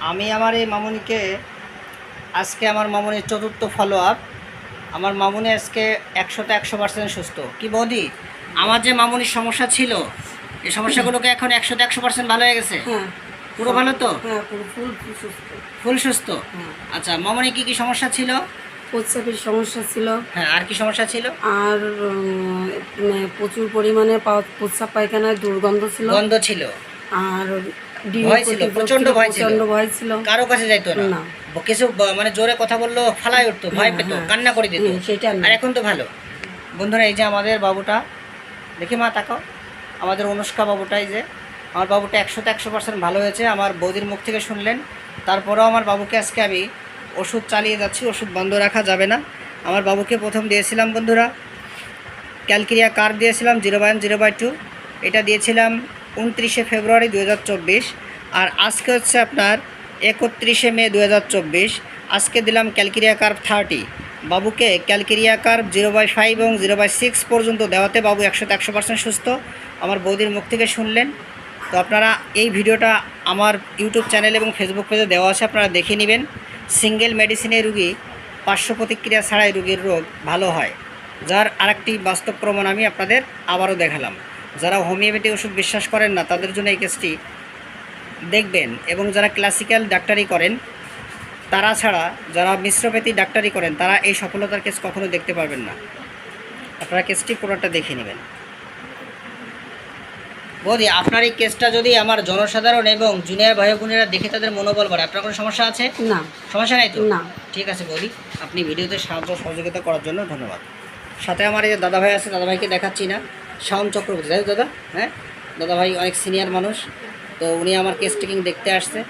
আমি আমার এই মামুনিকে আজকে আমার মামুনির চতুর্থ ফলো আপ আমার মামুনি আজকে একশোতে একশো পার্সেন্ট সুস্থ। কি বৌদি? আমার যে মামুনির সমস্যা ছিল এই সমস্যাগুলোকে এখন একশোতে একশো পার্সেন্ট ভালো হয়ে গেছে? হ্যাঁ। পুরো ভালো তো? হ্যাঁ পুরো ফুল ফুল সুস্থ। ফুল সুস্থ? হ্যাঁ। আচ্ছা মামুনি কি কি সমস্যা ছিল? প্রস্রাবের সমস্যা ছিল। হ্যাঁ আর কি সমস্যা ছিল? আর মানে প্রচুর পরিমাণে প্রস্রাব পায়খানায় দুর্গন্ধ ছিল। গন্ধ ছিল। আর ভয় ছিল, প্রতি প্রচণ্ড ভয় ছিল। প্রচণ্ড ভয় ছিল। কারও কাছে যাইতো না। কিছু মানে জোরে কথা বলল ফালাই উঠতো ভয় পেতো হ্যাঁ। কান্না করে দিত। সেটা আর এখন তো ভালো। বন্ধুরা এই যে আমাদের বাবুটা দেখি মা তাকাও। আমাদের অনুষ্কা বাবুটাই যে। আমার বাবুটা একশোতে একশো পার্সেন্ট ভালো হয়েছে। আমার বৌদির মুখ থেকে শুনলেন। তারপরেও আমার বাবুকে আজকে আমি ওষুধ চালিয়ে যাচ্ছি ওষুধ বন্ধ রাখা যাবে না। আমার বাবুকে প্রথম দিয়েছিলাম বন্ধুরা। ক্যালকেরিয়া কার দিয়েছিলাম zero by zero by two. এটা দিয়েছিলাম উনত্রিশে ফেব্রুয়ারি দু হাজার চব্বিশ আর আজকে হচ্ছে আপনার একত্রিশে মে দু হাজার চব্বিশ। আজকে দিলাম ক্যালকেরিয়া কার্ভ থার্টি। বাবুকে calcarea carb zero by five এবং জিরো বাই সিক্স পর্যন্ত দেওয়াতে বাবু একশোতে একশো পার্সেন্ট সুস্থ। আমার বৌদির মুখ থেকে শুনলেন। তো আপনারা এই ভিডিওটা আমার ইউটিউব চ্যানেল এবং ফেসবুক পেজে দেওয়া আছে, আপনারা দেখে নেবেন। সিঙ্গেল মেডিসিনের রুগী, পার্শ্ব প্রতিক্রিয়া ছাড়াই রুগীর রোগ ভালো হয়। যার আরেকটি বাস্তব প্রমাণ আমি আপনাদের আবারও দেখালাম। যারা হোমিওপ্যাথি ওষুধ বিশ্বাস করেন না তাদের জন্য এই কেসটি দেখবেন। এবং যারা ক্লাসিক্যাল ডাক্তারি করেন তারা ছাড়া যারা মিশ্রপ্যাথি ডাক্তারি করেন তারা এই সফলতার কেস কখনো দেখতে পারবেন না। আপনারা কেসটি পুরোটা দেখে নেবেন। বৌদি আপনার এই কেসটা যদি আমার জনসাধারণ এবং জুনিয়র ভাই বোনেরা দেখে তাদের মনোবল বাড়ে আপনার কোনো সমস্যা আছে? না। সমস্যা নাই তো? না। ঠিক আছে বৌদি আপনি ভিডিওতে সাহায্য সহযোগিতা করার জন্য ধন্যবাদ। সাথে আমার এই যে দাদা ভাই আছে দাদা ভাইকে দেখাচ্ছি না। শাওন চক্রবর্তী দাদা? হ্যাঁ? দাদা ভাই অনেক সিনিয়র মানুষ, তো উনি আমার কেস টেকিং দেখতে আসছে।